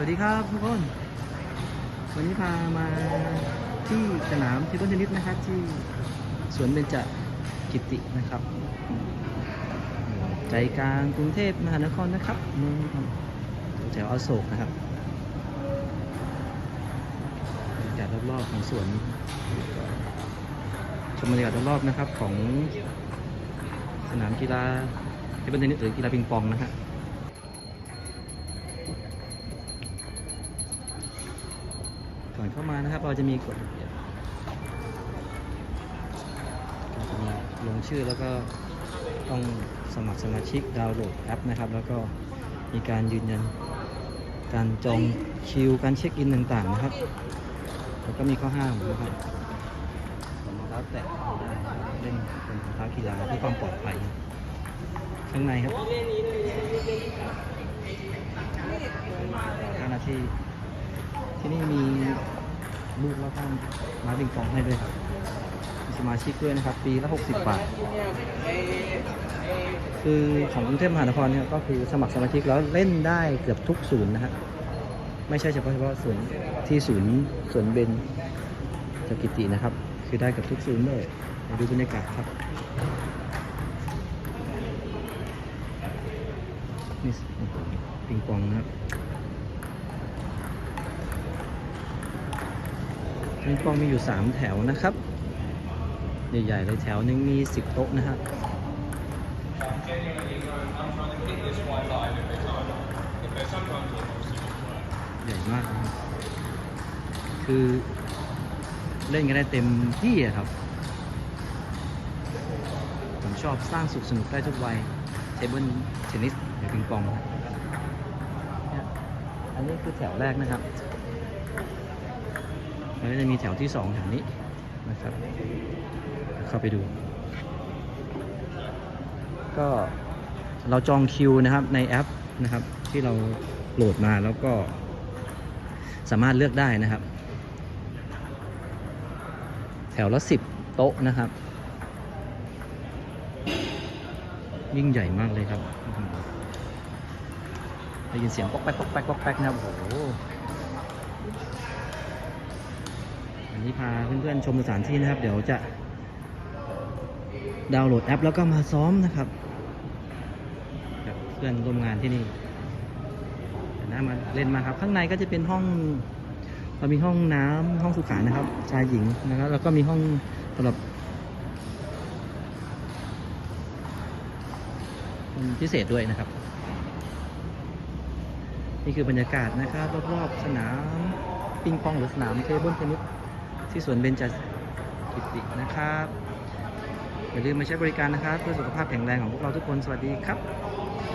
วัสดีครับทุกคน วันนี้พามาที่สนามเทเบิลเทนนิสนะครับ ที่สวนเบญจกิตินะครับ ใจกลางกรุงเทพมหานครนะครับเมืองแถวอโศกนะครับบรรยากาศรอบๆของสวนชมบรรยากาศรอบๆนะครับของสนามกีฬาเทเบิลเทนนิสหรือกีฬาปิงปองนะฮะ ก่อน เข้ามานะครับ เราจะมีกฎระเบียบจะมีลงชื่อแล้วก็ต้องสมัครสมาชิกดาวน์โหลดแอปนะครับ แล้วก็มีการยืนยันการจองคิวการเช็คอินต่างๆนะครับ แล้วก็มีข้อห้ามนะครับสมรองเท้าแตะเล่นเป็นท้ากีฬาเพื่อความปลอดภัยข้างในครับเจ้าหน้าที่ที่นี่มี ลูกแล้วก็มาบิงปองให้ด้วยครับมีสมาชิกด้วยนะครับ ปีละ 60 บาท คือของกรุงเทพมหานครเนี่ยก็คือสมัครสมาชิกแล้วเล่นได้เกือบทุกศูนย์นะฮะไม่ใช่เฉพาะเฉพาะศูนย์ที่ศูนย์ศูนย์เบนจกิตินะครับ คือได้เกับทุกศูนย์เลยมาดูบรรยากาศครับนี่ปิงปองนะครับ ปิงปองมีอยู่ 3 แถวนะครับ ใหญ่ๆเลยแถวนึงมี 10 โต๊ะนะฮะใหญ่มากนะครับคือเล่นกันได้เต็มที่อะครับ ผมชอบสร้างสุขสนุกได้ทุกวัยเทเบิลเทนนิสหรือปิงปองนะครับเนี่ยอันนี้คือแถวแรกนะครับ แล้วก็จะมีแถวที่สองแถวนี้นะครับ เข้าไปดู ก็เราจองคิวนะครับในแอปนะครับ ที่เราโหลดมาแล้วก็สามารถเลือกได้นะครับ แถวละสิบโต๊ะนะครับ ยิ่งใหญ่มากเลยครับได้ยินเสียงป๊อกแป๊กป๊อกแป๊กป๊อกแป๊กนะโอ้โห วันนี้พาเพื่อนๆชมสถานที่นะครับ เดี๋ยวจะ ดาวน์โหลดแอปแล้วก็มาซ้อมนะครับกับเพื่อนร่วมงานที่นี่นะมาเล่นมาครับ ข้างในก็จะเป็นห้องเรามีห้องน้ำห้องสุขานะครับ ชายหญิงนะครับแล้วก็มีห้องสำหรับพิเศษด้วยนะครับ นี่คือบรรยากาศนะครับรอบๆสนามปิงปองหรือสนามเทเบิลเทนนิส ที่สวนเบญจกิตินะครับอย่าลืมมาใช้บริการนะครับ เพื่อสุขภาพแข็งแรงของพวกเราทุกคนสวัสดีครับ